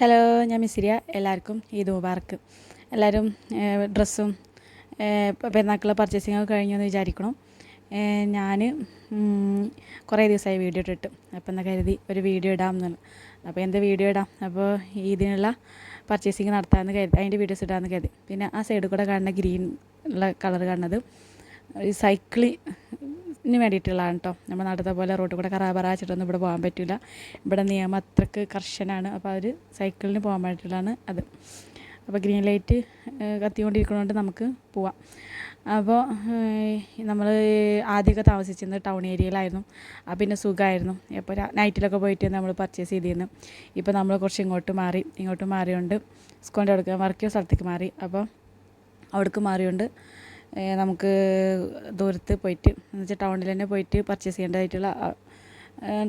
Hello ഞാൻ മിസിരിയ എല്ലാവർക്കും ഈദ് മുബാർക്ക് എല്ലാവരും ഡ്രസ്സും പെരുന്നാക്കുള്ള പർച്ചേസിംഗ് ഒക്കെ കഴിഞ്ഞു എന്ന് വിചാരിക്കണം. ഞാൻ കുറേ ദിവസമായി വീഡിയോ ഇട്ടിട്ട്. അപ്പോൾ എന്നാൽ കരുതി ഒരു വീഡിയോ ഇടാം എന്നാണ് അപ്പോൾ എന്ത് വീഡിയോ ഇടാം? അപ്പോൾ ഇതിനുള്ള പർച്ചേസിങ് നടത്താമെന്ന് കരുതി. അതിന്റെ വീഡിയോസ് ഇടാമെന്ന് കരുതി. പിന്നെ ആ സൈഡിൽ കൂടെ കാണുന്ന ഗ്രീൻ ഉള്ള കളർ കാണുന്നത് ഈ സൈക്കിളിന് വേണ്ടിയിട്ടുള്ളതാണ് കേട്ടോ നമ്മൾ നടത്ത പോലെ റോഡിൽ കൂടെ കറാബറാച്ചിട്ടൊന്നും ഇവിടെ പോകാൻ പറ്റില്ല ഇവിടെ നിയമം അത്രയ്ക്ക് കർശനാണ്. അപ്പോൾ അവർ സൈക്കിളിന് പോകാൻ വേണ്ടിയിട്ടുള്ളതാണ് അത്. അപ്പോൾ ഗ്രീൻ ലൈറ്റ് കത്തിക്കൊണ്ടിരിക്കുന്നതുകൊണ്ട് നമുക്ക് പോവാം. അപ്പോൾ നമ്മൾ ആദ്യമൊക്കെ താമസിച്ചിരുന്നത് ടൗൺ ഏരിയയിലായിരുന്നു ആ പിന്നെ സുഖമായിരുന്നു. ഇപ്പോൾ നൈറ്റിലൊക്കെ പോയിട്ട് നമ്മൾ പർച്ചേസ് ചെയ്തിരുന്നു. ഇപ്പോൾ നമ്മൾ കുറച്ച് ഇങ്ങോട്ട് മാറി. ഇങ്ങോട്ട് മാറിയോണ്ട് സ്കൂളിന്റെ അടുക്ക വർക്ക് സ്ഥലത്തേക്ക് മാറി. അപ്പോൾ അവിടേക്ക് മാറിയോണ്ട് നമുക്ക് ദൂരത്ത് പോയിട്ട് എന്ന് വെച്ചാൽ ടൗണിൽ തന്നെ പോയിട്ട് പർച്ചേസ് ചെയ്യേണ്ടതായിട്ടുള്ള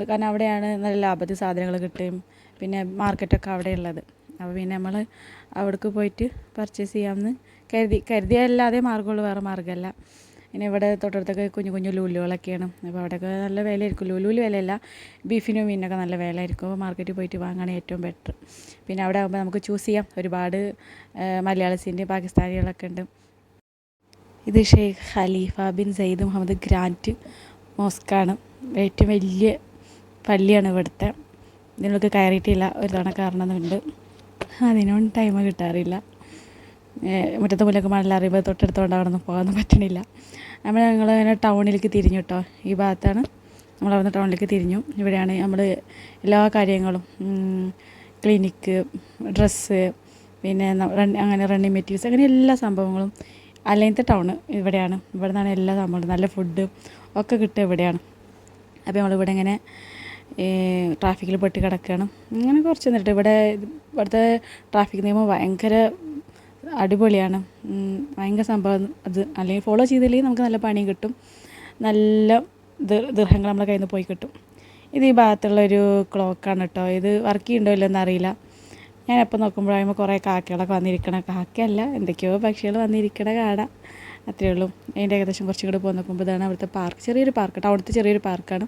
കാരണം അവിടെയാണ് നല്ല ലാഭത്തിൽ സാധനങ്ങൾ കിട്ടുകയും പിന്നെ മാർക്കറ്റൊക്കെ അവിടെ ഉള്ളത്. അപ്പോൾ പിന്നെ നമ്മൾ അവിടേക്ക് പോയിട്ട് പർച്ചേസ് ചെയ്യാമെന്ന് കരുതി കരുതിയല്ലാതെ മാർഗമുള്ളൂ വേറെ മാർഗമല്ല. പിന്നെ ഇവിടെ തൊട്ടടുത്തൊക്കെ കുഞ്ഞു കുഞ്ഞു ലൂലുകളൊക്കെയാണ്. അപ്പോൾ അവിടെയൊക്കെ നല്ല വിലയായിരിക്കും. ലൂലൂൽ വിലയല്ല ബീഫിനും മീനൊക്കെ നല്ല വിലയായിരിക്കും. അപ്പോൾ മാർക്കറ്റിൽ പോയിട്ട് വാങ്ങുകയാണ് ഏറ്റവും ബെറ്റർ പിന്നെ അവിടെ ആകുമ്പോൾ നമുക്ക് ചൂസ് ചെയ്യാം. ഒരുപാട് മലയാളീസിന്റെയും പാകിസ്ഥാനികളൊക്കെ ഉണ്ട്. ഇത് Sheikh Khalifa bin Sayyid Muhammad grand മോസ്ക്കാണ്. ഏറ്റവും വലിയ പള്ളിയാണ് ഇവിടുത്തെ. ഇതിനൊക്കെ കയറിയിട്ടില്ല ഒരു തവണ കയറണമെന്നുണ്ട്. അതിനൊന്നും ടൈം കിട്ടാറില്ല. മുറ്റത്തെ മുല്ലൊക്കെ മണല അറിയുമ്പോൾ തൊട്ടടുത്തോണ്ട് അവിടെ നിന്ന് പോകാൻ പറ്റണില്ല. നമ്മൾ ഞങ്ങൾ അങ്ങനെ ടൗണിലേക്ക് തിരിഞ്ഞു കേട്ടോ ഈ ഭാഗത്താണ് നമ്മൾ അവിടെ നിന്ന് ടൗണിലേക്ക് തിരിഞ്ഞു. ഇവിടെയാണ് നമ്മൾ എല്ലാ കാര്യങ്ങളും. ക്ലിനിക്ക് ഡ്രസ്സ് പിന്നെ അങ്ങനെ റണ്ണിങ് മെറ്റീരിയൽസ് അങ്ങനെ എല്ലാ സംഭവങ്ങളും അലൈനത്തെ ടൗണ് ഇവിടെയാണ്. ഇവിടെ നിന്നാണ് എല്ലാ സംഭവം നല്ല ഫുഡ് ഒക്കെ കിട്ടുക ഇവിടെയാണ്. അപ്പോൾ നമ്മളിവിടെ ഇങ്ങനെ ട്രാഫിക്കിൽ പെട്ട് കിടക്കുകയാണ്. അങ്ങനെ കുറച്ച് നിന്നിട്ട് ഇവിടെ ഇവിടുത്തെ ട്രാഫിക് നിയമം ഭയങ്കര അടിപൊളിയാണ്. ഭയങ്കര സംഭവം അത്. അല്ലെങ്കിൽ ഫോളോ ചെയ്തില്ലെങ്കിൽ നമുക്ക് നല്ല പണിയും കിട്ടും. നല്ല ദൃഹങ്ങൾ നമ്മളെ കയ്യിൽ നിന്ന് പോയി കിട്ടും. ഇത് ഈ ഭാഗത്തുള്ള ഒരു ക്ലോക്കാണ് കേട്ടോ. ഇത് വർക്ക് ചെയ്യുന്നുണ്ടോ ഇല്ലെന്ന് അറിയില്ല. ഞാൻ എപ്പോൾ നോക്കുമ്പോഴാകുമ്പോൾ കുറേ കാക്കകളൊക്കെ വന്നിരിക്കണ. കാക്കയല്ല എന്തൊക്കെയോ പക്ഷികൾ വന്നിരിക്കണ കാണാം. അത്രയേ ഉള്ളൂ. അതിന്റെ ഏകദേശം കുറച്ചും കൂടെ പോകാൻ നോക്കുമ്പോൾ ഇതാണ് അവിടുത്തെ പാർക്ക്. ചെറിയൊരു പാർക്ക് അവിടുത്തെ ചെറിയൊരു പാർക്കാണ്.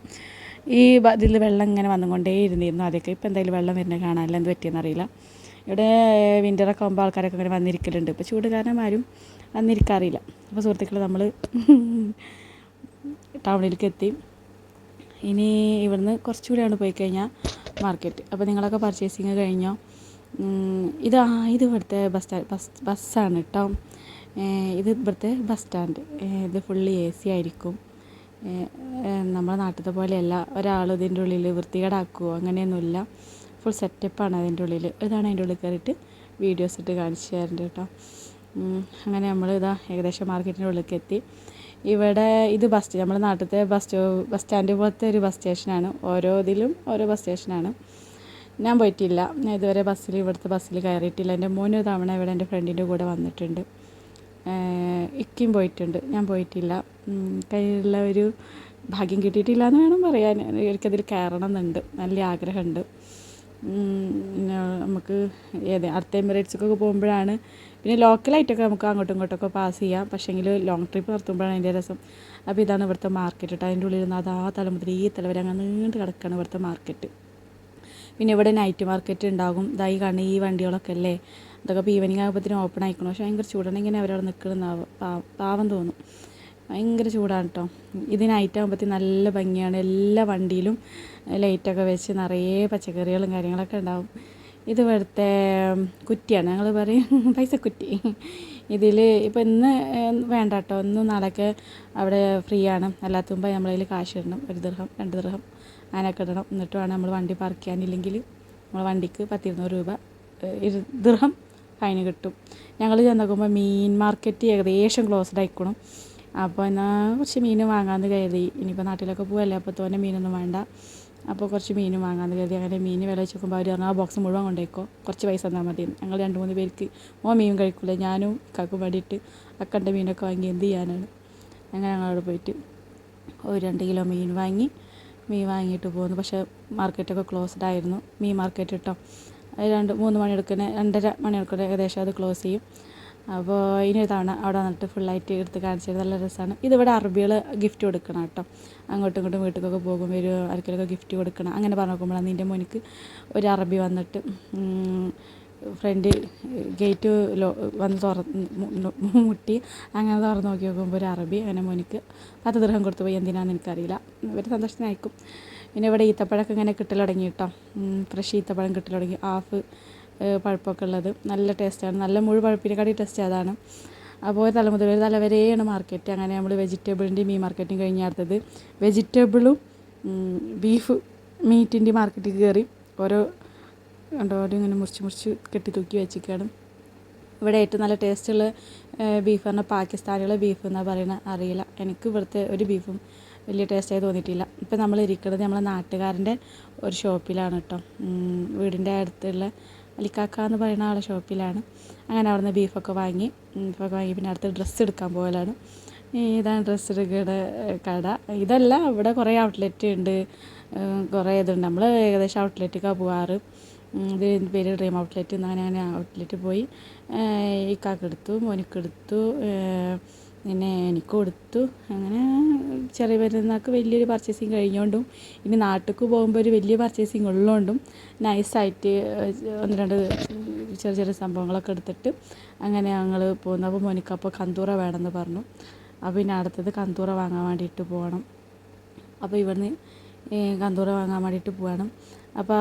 ഈ ഇതിൽ വെള്ളം ഇങ്ങനെ വന്നുകൊണ്ടേ ഇരുന്നിരുന്നു. അതൊക്കെ ഇപ്പോൾ എന്തായാലും വെള്ളം വരുന്നത് കാണാനില്ല എന്ത് പറ്റിയെന്ന് അറിയില്ല. ഇവിടെ വിന്ററൊക്കെ ആകുമ്പോൾ ആൾക്കാരൊക്കെ ഇങ്ങനെ വന്നിരിക്കലുണ്ട്. ഇപ്പോൾ ചൂട് കാരണം ആരും വന്നിരിക്കാറില്ല. അപ്പോൾ സുഹൃത്തുക്കൾ നമ്മൾ ടൗണിലേക്ക് എത്തി. ഇനി ഇവിടുന്ന് കുറച്ചുകൂടെയാണ് പോയി കഴിഞ്ഞാൽ മാർക്കറ്റ്. അപ്പോൾ നിങ്ങളൊക്കെ പർച്ചേസിങ് കഴിഞ്ഞോ? ഇത് ആ ഇത് ഇവിടുത്തെ ബസ് സ്റ്റാൻഡ് ബസ് ബസ്സാണ് കേട്ടോ ഇത് ഇവിടുത്തെ ബസ് സ്റ്റാൻഡ് ഇത് ഫുള്ളി എ സി ആയിരിക്കും. നമ്മുടെ നാട്ടിലത്തെ പോലെയല്ല. ഒരാൾ ഇതിന്റെ ഉള്ളിൽ വൃത്തികേടാക്കുമോ അങ്ങനെയൊന്നുമില്ല. ഫുൾ സെറ്റപ്പാണ് അതിന്റെ ഉള്ളിൽ ഇതാണ് അതിന്റെ ഉള്ളിൽ കയറിയിട്ട് വീഡിയോസ് ഇട്ട് കാണിച്ചു തരുന്നുണ്ട് കേട്ടോ അങ്ങനെ നമ്മൾ ഇതാ ഏകദേശം മാർക്കറ്റിന്റെ ഉള്ളിലേക്ക് എത്തി. ഇവിടെ ഇത് ബസ് നമ്മുടെ നാട്ടിലത്തെ ബസ് ബസ് സ്റ്റാൻഡ് പോലത്തെ ഒരു ബസ് സ്റ്റേഷനാണ് ഓരോ ഇതിലും ഓരോ ബസ് സ്റ്റേഷനാണ് ഞാൻ പോയിട്ടില്ല. ഞാൻ ഇതുവരെ ബസ്സിൽ ഇവിടുത്തെ ബസ്സിൽ കയറിയിട്ടില്ല. എന്റെ മൂന്ന് തവണ ഇവിടെ എന്റെ ഫ്രണ്ടിന്റെ കൂടെ വന്നിട്ടുണ്ട്. ഇക്കിയും പോയിട്ടുണ്ട്. ഞാൻ പോയിട്ടില്ല. കയ്യിലുള്ള ഒരു ഭാഗ്യം കിട്ടിയിട്ടില്ല എന്ന് വേണം പറയാൻ. എനിക്കതിൽ കയറണം എന്നുണ്ട് നല്ല ആഗ്രഹമുണ്ട്. നമുക്ക് ഏത് അടുത്ത എമിറേറ്റ്സൊക്കെ പോകുമ്പോഴാണ് പിന്നെ ലോക്കലായിട്ടൊക്കെ നമുക്ക് അങ്ങോട്ടും ഇങ്ങോട്ടൊക്കെ പാസ് ചെയ്യാം. പക്ഷേങ്കിൽ ലോങ് ട്രിപ്പ് നടത്തുമ്പോഴാണ് അതിന്റെ രസം. അപ്പോൾ ഇതാണ് ഇവിടുത്തെ മാർക്കറ്റ് കേട്ടോ. അതിന്റെ ഉള്ളിൽ നിന്ന് അതാ തല മുതൽ ഈ തല വരെ അങ്ങനെ നീണ്ട് കിടക്കുകയാണ് ഇവിടുത്തെ മാർക്കറ്റ്. പിന്നെ ഇവിടെ നൈറ്റ് മാർക്കറ്റ് ഉണ്ടാകും. ഇതായി കാണുന്ന ഈ വണ്ടികളൊക്കെ അല്ലേ? അതൊക്കെ ഇപ്പോൾ ഈവനിങ് ആകുമ്പോഴത്തേനും ഓപ്പൺ ആയിക്കണം. പക്ഷേ ഭയങ്കര ചൂടാണ്. ഇങ്ങനെ അവരവിടെ നിൽക്കുന്ന പാവം തോന്നും. ഭയങ്കര ചൂടാണ് കേട്ടോ ഇത് നൈറ്റ് ആകുമ്പോഴത്തേക്കും നല്ല ഭംഗിയാണ്. എല്ലാ വണ്ടിയിലും ലൈറ്റൊക്കെ വെച്ച് നിറയെ പച്ചക്കറികളും കാര്യങ്ങളൊക്കെ ഉണ്ടാവും. ഇത് ഇവിടുത്തെ കുറ്റിയാണ്. ഞങ്ങൾ പറയും പൈസ കുറ്റി ഇതിൽ ഇപ്പോൾ ഇന്ന് വേണ്ട കേട്ടോ ഇന്ന് നാളെയൊക്കെ അവിടെ ഫ്രീ ആണ്. അല്ലാത്തുമ്പോൾ നമ്മളതിൽ കാശ് ഇടണം. ഒരു ദൃഹം രണ്ട് ദൃഹം അങ്ങനെയൊക്കെ ഇടണം. എന്നിട്ട് വേണം നമ്മൾ വണ്ടി പാർക്ക് ചെയ്യാനില്ലെങ്കിൽ നമ്മൾ വണ്ടിക്ക് പത്തിരുന്നൂറ് രൂപ ദൃഹം ഫൈന് കിട്ടും. ഞങ്ങൾ ചെന്നോക്കുമ്പോൾ മീൻ മാർക്കറ്റ് ഏകദേശം ക്ലോസ്ഡ് ആയിക്കണം. അപ്പോൾ എന്നാൽ കുറച്ച് മീൻ വാങ്ങാമെന്ന് കരുതി. ഇനിയിപ്പോൾ നാട്ടിലൊക്കെ പോവല്ലേ അപ്പോൾ തോന്നെ മീനൊന്നും വേണ്ട. അപ്പോൾ കുറച്ച് മീൻ വാങ്ങാമെന്ന് കരുതി. അങ്ങനെ മീൻ വില വെച്ച് നോക്കുമ്പോൾ അവർ പറഞ്ഞാൽ ആ ബോക്സ് മുഴുവൻ കൊണ്ടേക്കോ. കുറച്ച് പൈസ തന്നാൽ മതി. ഞങ്ങൾ രണ്ട് മൂന്ന് പേർക്ക് ഓ മീൻ കഴിക്കില്ല ഞാനും കാക്കും വേണ്ടിയിട്ട് അക്കന്റെ മീനൊക്കെ വാങ്ങി എന്ത് ചെയ്യാനാണ്? അങ്ങനെ ഞങ്ങളവിടെ പോയിട്ട് ഒരു രണ്ട് കിലോ മീൻ വാങ്ങി. മീൻ വാങ്ങിയിട്ട് പോന്നു പക്ഷേ മാർക്കറ്റൊക്കെ ക്ലോസ്ഡ് ആയിരുന്നു. മീൻ മാർക്കറ്റ് അത് രണ്ട് മൂന്ന് മണിയെടുക്കുന്ന രണ്ടര മണിയെടുക്കുന്ന ഏകദേശം അത് ക്ലോസ് ചെയ്യും. അപ്പോൾ ഇനി ഒരു തവണ അവിടെ വന്നിട്ട് ഫുള്ളായിട്ട് എടുത്ത് കാണിച്ചത് നല്ല രസമാണ് ഇതിവിടെ അറബികൾ ഗിഫ്റ്റ് കൊടുക്കണം കേട്ടോ. അങ്ങോട്ടും ഇങ്ങോട്ടും വീട്ടിലൊക്കെ പോകും ഒരു ആർക്കെങ്കിലൊക്കെ ഗിഫ്റ്റ് കൊടുക്കണം. അങ്ങനെ പറഞ്ഞു നോക്കുമ്പോഴാണ് നിന്റെ മോനിക്ക് ഒരു അറബി വന്നിട്ട് ഫ്രണ്ട് ഗേറ്റ് ലോ വന്ന് തുറന്ന് മുട്ടി അങ്ങനെ തുറന്ന് നോക്കി നോക്കുമ്പോൾ ഒരു അറബി അങ്ങനെ മോനിക്ക് പത്ത് ദൃഹം കൊടുത്തു പോയി. എന്തിനാണെന്ന് എനിക്കറിയില്ല. ഇവർ സന്തോഷത്തിനായിരിക്കും. പിന്നെ ഇവിടെ ഈത്തപ്പഴമൊക്കെ ഇങ്ങനെ കിട്ടൽ തുടങ്ങി കേട്ടോ ഫ്രഷ് ഈത്തപ്പഴം കിട്ടൽ തുടങ്ങി. ഹാഫ് പഴുപ്പൊക്കെ ഉള്ളത്. നല്ല ടേസ്റ്റാണ് നല്ല മുഴു പഴുപ്പിനെക്കാട്ടി ടേസ്റ്റ് അതാണ്. അപ്പോൾ ഒരു ഒരു തല വരെയാണ് മാർക്കറ്റ് അങ്ങനെ നമ്മൾ വെജിറ്റബിളിന്റെ മീൻ മാർക്കറ്റും കഴിഞ്ഞ് അടുത്തത്. വെജിറ്റബിളും ബീഫ് മീറ്റിന്റെ മാർക്കറ്റിൽ കയറി ഓരോ കണ്ടോ അവിടെ ഇങ്ങനെ മുറിച്ച് മുറിച്ച് കെട്ടി തൂക്കി വെച്ചിരിക്കുകയാണ്. ഇവിടെ ഏറ്റവും നല്ല ടേസ്റ്റുള്ള ബീഫ് പറഞ്ഞാൽ പാകിസ്ഥാനികളെ ബീഫ് എന്നാണ് പറയുന്നത് അറിയില്ല. എനിക്ക് ഇവിടുത്തെ ഒരു ബീഫും വലിയ ടേസ്റ്റായി തോന്നിയിട്ടില്ല. ഇപ്പം നമ്മൾ ഇരിക്കുന്നത് നമ്മളെ നാട്ടുകാരന്റെ ഒരു ഷോപ്പിലാണ് കേട്ടോ. വീടിന്റെ അടുത്തുള്ള അലിക്കാക്ക എന്ന് പറയുന്ന ആളെ ഷോപ്പിലാണ് അങ്ങനെ അവിടുന്ന് ബീഫൊക്കെ വാങ്ങി ബീഫൊക്കെ വാങ്ങി പിന്നെ അടുത്ത് ഡ്രസ്സ് എടുക്കാൻ പോകലാണ്. ഇതാണ് ഡ്രസ്സ് എടുക്കുന്ന കട. ഇതല്ല ഇവിടെ കുറേ ഔട്ട്ലെറ്റ് ഉണ്ട്. കുറേ ഇതുണ്ട്. നമ്മൾ ഏകദേശം ഔട്ട്ലെറ്റിലേക്കാണ് പോവാറ്. ഇത് പേര് ഡ്രീം ഔട്ട്ലെറ്റ് എന്ന് അങ്ങനെ ഔട്ട്ലെറ്റ് പോയി. ഇക്കാക്കെടുത്തു മോനിക്കെടുത്തു പിന്നെ എനിക്ക് കൊടുത്തു അങ്ങനെ ചെറിയ പെരുന്നാൾക്ക് വലിയൊരു പർച്ചേസിങ് കഴിഞ്ഞുകൊണ്ടും ഇനി നാട്ടിലേക്ക് പോകുമ്പോൾ ഒരു വലിയ പർച്ചേസിങ് ഉള്ളതുകൊണ്ടും നൈസായിട്ട് ഒന്ന് രണ്ട് ചെറിയ ചെറിയ സംഭവങ്ങളൊക്കെ എടുത്തിട്ട് അങ്ങനെ ഞങ്ങൾ പോകുന്നു. അപ്പോൾ മോനിക്കപ്പോൾ കന്തൂറ വേണമെന്ന് പറഞ്ഞു. അപ്പോൾ പിന്നെ അടുത്തത് കന്തൂറ വാങ്ങാൻ വേണ്ടിയിട്ട് പോകണം. അപ്പോൾ ഇവിടുന്ന് കന്തൂറ വാങ്ങാൻ വേണ്ടിയിട്ട് പോവുകയാണ് അപ്പോൾ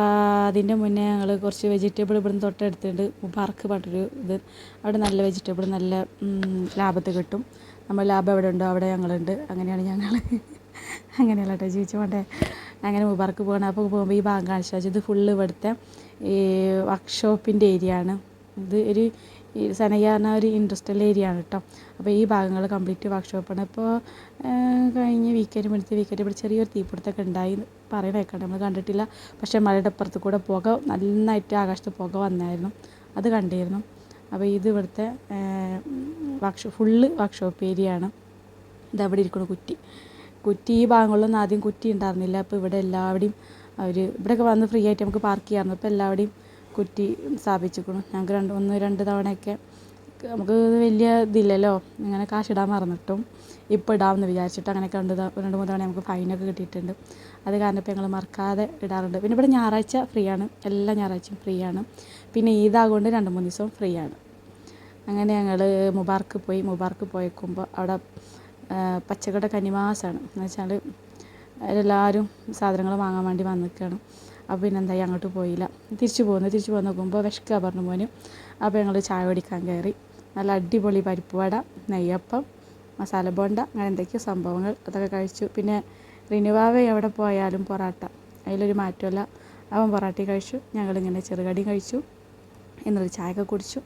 അതിന്റെ മുന്നേ ഞങ്ങൾ കുറച്ച് വെജിറ്റബിൾ ഇവിടുന്ന് തൊട്ടടുത്തുണ്ട്. പാർക്ക് പറഞ്ഞൊരു ഇത്. അവിടെ നല്ല വെജിറ്റബിൾ നല്ല ലാഭത്തിൽ കിട്ടും. നമ്മൾ ലാഭം എവിടെ ഉണ്ടോ അവിടെ ഞങ്ങളുണ്ട്. അങ്ങനെയാണ് ഞങ്ങൾ അങ്ങനെയല്ല കേട്ടോ ജീവിച്ചു പോണ്ടേ. അങ്ങനെ മുബാർക്ക് പോകണം അപ്പോൾ പോകുമ്പോൾ ഈ ഭാഗം കാണിച്ചു ഇത് ഫുള്ള് ഇവിടുത്തെ ഈ വർക്ക്ഷോപ്പിന്റെ ഏരിയ ആണ്. ഇത് ഒരു ഈ സനയ്യ പറഞ്ഞ ഒരു ഇൻഡസ്ട്രിയൽ ഏരിയ ആണ് കേട്ടോ. അപ്പോൾ ഈ ഭാഗങ്ങൾ കംപ്ലീറ്റ് വർക്ക്ഷോപ്പാണ് ഇപ്പോൾ കഴിഞ്ഞ വീക്കെൻഡ് പിടിച്ച വീക്കെൻഡ് ഇവിടെ ചെറിയൊരു തീപിടുത്തമൊക്കെ ഉണ്ടായി പറയുന്ന കേൾക്കണ്ട നമ്മൾ കണ്ടിട്ടില്ല. പക്ഷേ മലയുടെ അപ്പുറത്ത് കൂടെ പുക നന്നായിട്ട് ആകാശത്ത് പുക വന്നായിരുന്നു. അത് കണ്ടിരുന്നു. അപ്പോൾ ഇത് ഇവിടുത്തെ വർക്ക്ഷോ ഫുള്ള് വർക്ക്ഷോപ്പ് ഏരിയ ആണ്. ഇതവിടെ ഇരിക്കുന്ന കുറ്റി. കുറ്റി ഈ ഭാഗങ്ങളിലൊന്നും ആദ്യം കുറ്റി ഉണ്ടായിരുന്നില്ല. അപ്പോൾ ഇവിടെ എല്ലാവിടെയും അവർ ഇവിടെയൊക്കെ വന്ന് ഫ്രീ ആയിട്ട് നമുക്ക് പാർക്ക് ചെയ്യാമായിരുന്നു. അപ്പോൾ എല്ലാവിടെയും കുറ്റി സ്ഥാപിച്ചിരിക്കുന്നു ഞങ്ങൾക്ക് രണ്ട് ഒന്ന് രണ്ട് തവണയൊക്കെ നമുക്ക് വലിയ ഇതില്ലല്ലോ. ഇങ്ങനെ കാശിടാൻ മറന്നിട്ടും ഇപ്പോൾ ഇടാമെന്ന് വിചാരിച്ചിട്ട് അങ്ങനെയൊക്കെ രണ്ട് രണ്ട് മൂന്ന് തവണ നമുക്ക് ഫൈനൊക്കെ കിട്ടിയിട്ടുണ്ട്. അത് കാരണം ഇപ്പോൾ ഞങ്ങൾ മറക്കാതെ ഇടാറുണ്ട്. പിന്നെ ഇവിടെ ഞായറാഴ്ച ഫ്രീ ആണ്. എല്ലാ ഞായറാഴ്ചയും ഫ്രീ ആണ്. പിന്നെ ഈദാകൊണ്ട് രണ്ട് മൂന്ന് ദിവസവും ഫ്രീ ആണ്. അങ്ങനെ ഞങ്ങൾ മുബാർക്ക് പോയി മുബാർക്ക് പോയേക്കുമ്പോൾ അവിടെ പച്ചക്കട കനിമാസമാണ് എന്ന് വെച്ചാൽ എല്ലാവരും സാധനങ്ങൾ വാങ്ങാൻ വേണ്ടി വന്നിരിക്കുകയാണ് അപ്പോൾ പിന്നെ എന്തായി അങ്ങോട്ട് പോയില്ല. തിരിച്ചു പോകുന്നു തിരിച്ചു പോകുന്ന നോക്കുമ്പോൾ വിശക്കുക പറഞ്ഞു മോന്. അപ്പോൾ ഞങ്ങൾ ചായ കുടിക്കാൻ കയറി നല്ല അടിപൊളി പരിപ്പ് വട നെയ്യപ്പം മസാല ബോണ്ട അങ്ങനെ എന്തൊക്കെയോ സംഭവങ്ങൾ അതൊക്കെ കഴിച്ചു. പിന്നെ റിനുവാവ എവിടെ പോയാലും പൊറാട്ട. അതിലൊരു മാറ്റമല്ല അവൻ പൊറാട്ടി കഴിച്ചു ഞങ്ങളിങ്ങനെ ചെറുകടി കഴിച്ചു എന്നിട്ട് ചായയൊക്കെ കുടിച്ചു.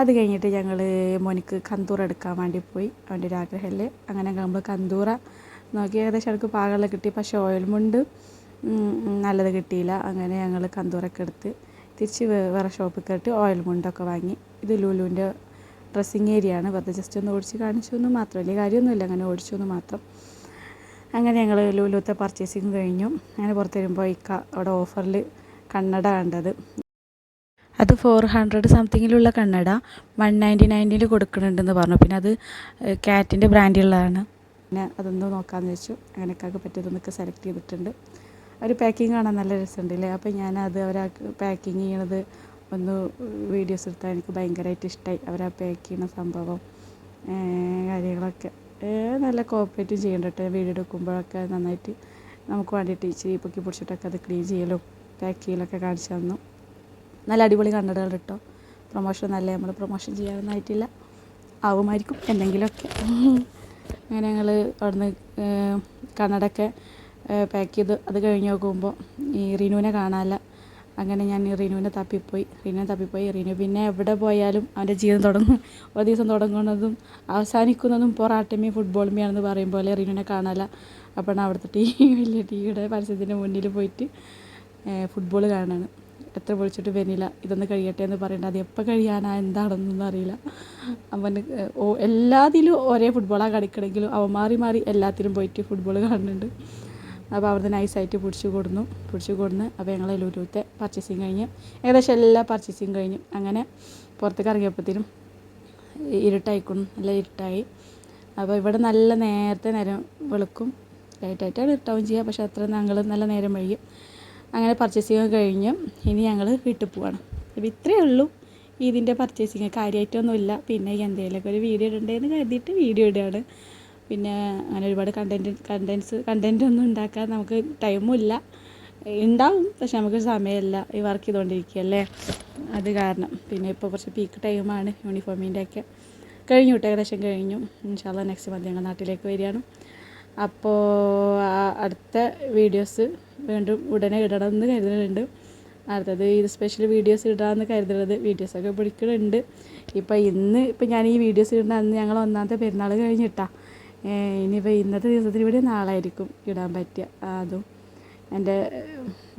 അത് കഴിഞ്ഞിട്ട് ഞങ്ങൾ മോനിക്ക് കന്തൂറ എടുക്കാൻ വേണ്ടി പോയി അവന്റെ ഒരു ആഗ്രഹമല്ലേ അങ്ങനെ നമ്മൾ കന്തൂറ നോക്കി ഏകദേശം എനിക്ക് പാകമെല്ലാം കിട്ടി പക്ഷേ ഓയിൽ മുണ്ട് നല്ലത് കിട്ടിയില്ല. അങ്ങനെ ഞങ്ങൾ കന്തൂറൊക്കെ എടുത്ത് തിരിച്ച് വേറെ ഷോപ്പിൽ കയറിയിട്ട് ഓയിൽ മുണ്ടൊക്കെ വാങ്ങി. ഇത് ലുലുവിന്റെ ഡ്രസ്സിങ് ഏരിയ ആണ്. വെറുതെ ജസ്റ്റ് ഒന്ന് ഓടിച്ച് കാണിച്ചു എന്ന് മാത്രം വലിയ കാര്യമൊന്നുമില്ല. അങ്ങനെ ഓടിച്ചു എന്ന് മാത്രം. അങ്ങനെ ഞങ്ങൾ ലുലുത്തെ പർച്ചേസിങ് കഴിഞ്ഞു. അങ്ങനെ പുറത്ത് വരുമ്പോൾ ഇക്ക അവിടെ ഓഫറിൽ കണ്ണട കണ്ടത്. അത് ഫോർ ഹൺഡ്രഡ് സംതിങ്ങിലുള്ള കണ്ണട. വൺ നയന്റി നയന്റിയിൽ കൊടുക്കുന്നുണ്ടെന്ന് പറഞ്ഞു. പിന്നെ അത് കാറ്റിന്റെ ബ്രാൻഡുള്ളതാണ് പിന്നെ അതൊന്ന് നോക്കാമെന്ന് വെച്ചു. അങ്ങനെയൊക്കെ പറ്റിയതൊന്നൊക്കെ സെലക്ട് ചെയ്തിട്ടുണ്ട്. ഒരു പാക്കിങ് കാണാൻ നല്ല രസമുണ്ട് അല്ലേ അപ്പോൾ ഞാനത് അവരാ പാക്കിങ് ചെയ്യണത് ഒന്ന് വീഡിയോസ് എടുത്താൽ എനിക്ക് ഭയങ്കരമായിട്ട് ഇഷ്ടമായി അവർ ആ പാക്ക് ചെയ്യണ സംഭവം കാര്യങ്ങളൊക്കെ. നല്ല കോപ്പറേറ്റ് ചെയ്യണ്ട വീഡിയോ എടുക്കുമ്പോഴൊക്കെ നന്നായിട്ട് നമുക്ക് വേണ്ടിയിട്ട് ഇച്ചിരി പൊക്കി പിടിച്ചിട്ടൊക്കെ അത് ക്ലീൻ ചെയ്യലും പാക്ക് ചെയ്യലൊക്കെ കാണിച്ചു തന്നു. നല്ല അടിപൊളി കണ്ടടുകൾ കേട്ടോ പ്രൊമോഷൻ നല്ല നമ്മൾ പ്രൊമോഷൻ ചെയ്യാനൊന്നായിട്ടില്ല. ആവുമായിരിക്കും എന്തെങ്കിലുമൊക്കെ. അങ്ങനെ ഞങ്ങൾ അവിടുന്ന് കണ്ണടയൊക്കെ പാക്ക് ചെയ്ത് അത് കഴിഞ്ഞ് നോക്കുമ്പോൾ ഈ റിനുവിനെ കാണാനില്ല അങ്ങനെ ഞാൻ റിനുവിനെ തപ്പിപ്പോയി. റിനുവിനെ തപ്പിപ്പോയി. റിനു പിന്നെ എവിടെ പോയാലും അവന്റെ ജീവിതം തുടങ്ങും. ഒരു ദിവസം തുടങ്ങുന്നതും അവസാനിക്കുന്നതും പൊറാട്ടമേ ഫുട്ബോളുമേ പറയും പോലെ റിനുവിനെ കാണാനില്ല അപ്പോൾ അവിടുത്തെ ടി വലിയ ടിവിയുടെ പരസ്യത്തിന്റെ മുന്നിൽ പോയിട്ട് ഫുട്ബോൾ കാണാണ്. എത്ര വിളിച്ചിട്ട് വരുന്നില്ല ഇതൊന്ന് കഴിയട്ടെ എന്ന് പറയണ്ട. അത് എപ്പോൾ കഴിയാനാ എന്താണെന്നൊന്നും അറിയില്ല. അവന് എല്ലാത്തിലും ഒരേ ഫുട്ബോളാണ് കളിക്കണമെങ്കിലും അവൻ മാറി മാറി എല്ലാത്തിലും പോയിട്ട് ഫുട്ബോൾ കാണുന്നുണ്ട്. അപ്പോൾ അവിടുന്ന് നൈസായിട്ട് പിടിച്ചു കൊടുന്നു. പിടിച്ചു കൊടുന്ന് അപ്പോൾ ഞങ്ങൾ ലുലുത്തെ പർച്ചേസിങ് കഴിഞ്ഞ്. ഏകദേശം എല്ലാ പർച്ചേസിങ് കഴിഞ്ഞു. അങ്ങനെ പുറത്തേക്ക് ഇറങ്ങിയപ്പോഴത്തേനും ഇരുട്ടായിക്കും നല്ല ഇരുട്ടായി. അപ്പോൾ ഇവിടെ നല്ല നേരത്തെ നേരം വെളുക്കും. ലൈറ്റായിട്ടാണ് ഇരുട്ടാവും ചെയ്യുക. പക്ഷേ അത്ര ഞങ്ങൾ നല്ല നേരം വൈകും. അങ്ങനെ പർച്ചേസിങ് കഴിഞ്ഞ്. ഇനി ഞങ്ങൾ വീട്ടിൽ പോവാണ്. അപ്പോൾ ഇത്രയേ ഉള്ളൂ ഇതിന്റെ പർച്ചേസിങ് കാര്യമായിട്ടൊന്നുമില്ല. പിന്നെ എന്തെങ്കിലുമൊക്കെ ഒരു വീഡിയോ ഇടണ്ടേന്ന് കരുതിയിട്ട് വീഡിയോ ഇടുകയാണ്. പിന്നെ അങ്ങനെ ഒരുപാട് കണ്ടന്റ് കണ്ടൻസ് കണ്ടന്റ് ഒന്നും ഉണ്ടാക്കാൻ നമുക്ക് ടൈമും ഇല്ല. ഉണ്ടാവും പക്ഷെ നമുക്ക് സമയമില്ല. ഈ വർക്ക് ചെയ്തുകൊണ്ടിരിക്കുകയല്ലേ അത് കാരണം. പിന്നെ ഇപ്പോൾ കുറച്ച് പീക്ക് ടൈമാണ് യൂണിഫോമിന്റെ ഒക്കെ. കഴിഞ്ഞു കേട്ടോ ഏകദേശം കഴിഞ്ഞു. ഇൻഷാല്ല നെക്സ്റ്റ് മന്ത് ഞങ്ങൾ നാട്ടിലേക്ക് വരികയാണ്. അപ്പോൾ അടുത്ത വീഡിയോസ് വീണ്ടും ഉടനെ ഇടണമെന്ന് കരുതുന്നുണ്ട്. അടുത്തത് ഇത് സ്പെഷ്യൽ വീഡിയോസ് ഇടാമെന്ന് കരുതുന്നത് വീഡിയോസൊക്കെ പിടിക്കുന്നുണ്ട് ഇപ്പോൾ ഇന്ന് ഇപ്പോൾ ഞാൻ ഈ വീഡിയോസ് ഇടുന്ന അന്ന് ഞങ്ങൾ ഒന്നാമത്തെ പെരുന്നാൾ കഴിഞ്ഞിട്ടാ. ഇനിയിപ്പോൾ ഇന്നത്തെ ദിവസത്തിന് ഇവിടെ നാളായിരിക്കും ഇടാൻ പറ്റുക അതും എന്റെ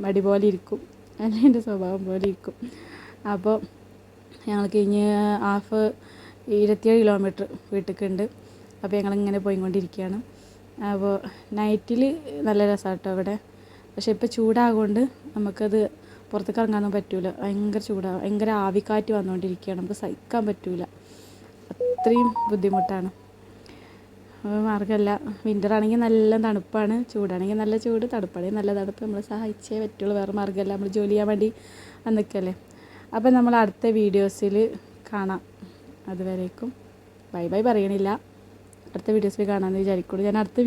മടി പോലെ ഇരിക്കും. അല്ല എന്റെ സ്വഭാവം പോലെ ഇരിക്കും. അപ്പോൾ ഞങ്ങൾക്ക് ഇനി ഹാഫ് ഇരുപത്തിയേഴ് കിലോമീറ്റർ വീട്ടിലേക്കുണ്ട് അപ്പോൾ ഞങ്ങളിങ്ങനെ പോയിക്കൊണ്ടിരിക്കുകയാണ്. അപ്പോൾ നൈറ്റിൽ നല്ല രസമാണ് കേട്ടോ ഇവിടെ പക്ഷെ ഇപ്പോൾ ചൂടാകൊണ്ട് നമുക്കത് പുറത്തേക്ക് ഇറങ്ങാനൊന്നും പറ്റൂല. ഭയങ്കര ചൂടാണ് ഭയങ്കര ആവിക്കാറ്റ് വന്നുകൊണ്ടിരിക്കുകയാണ്. നമുക്ക് സഹിക്കാൻ പറ്റൂല. അത്രയും ബുദ്ധിമുട്ടാണ്. മാർഗമല്ല. വിന്റർ ആണെങ്കിൽ നല്ല തണുപ്പാണ് ചൂടാണെങ്കിൽ നല്ല ചൂട് തണുപ്പാണെങ്കിൽ നല്ല തണുപ്പ്. നമ്മൾ സഹായിച്ചേ പറ്റുള്ളൂ വേറെ മാർഗമല്ല. നമ്മൾ ജോലി ചെയ്യാൻ വേണ്ടി വന്നിക്കല്ലേ. അപ്പം നമ്മൾ അടുത്ത വീഡിയോസിൽ കാണാം. അതുവരേക്കും. ബൈ ബൈ പറയണില്ല. അടുത്ത വീഡിയോസിൽ കാണാമെന്ന് വിചാരിക്കുള്ളൂ. ഞാൻ അടുത്ത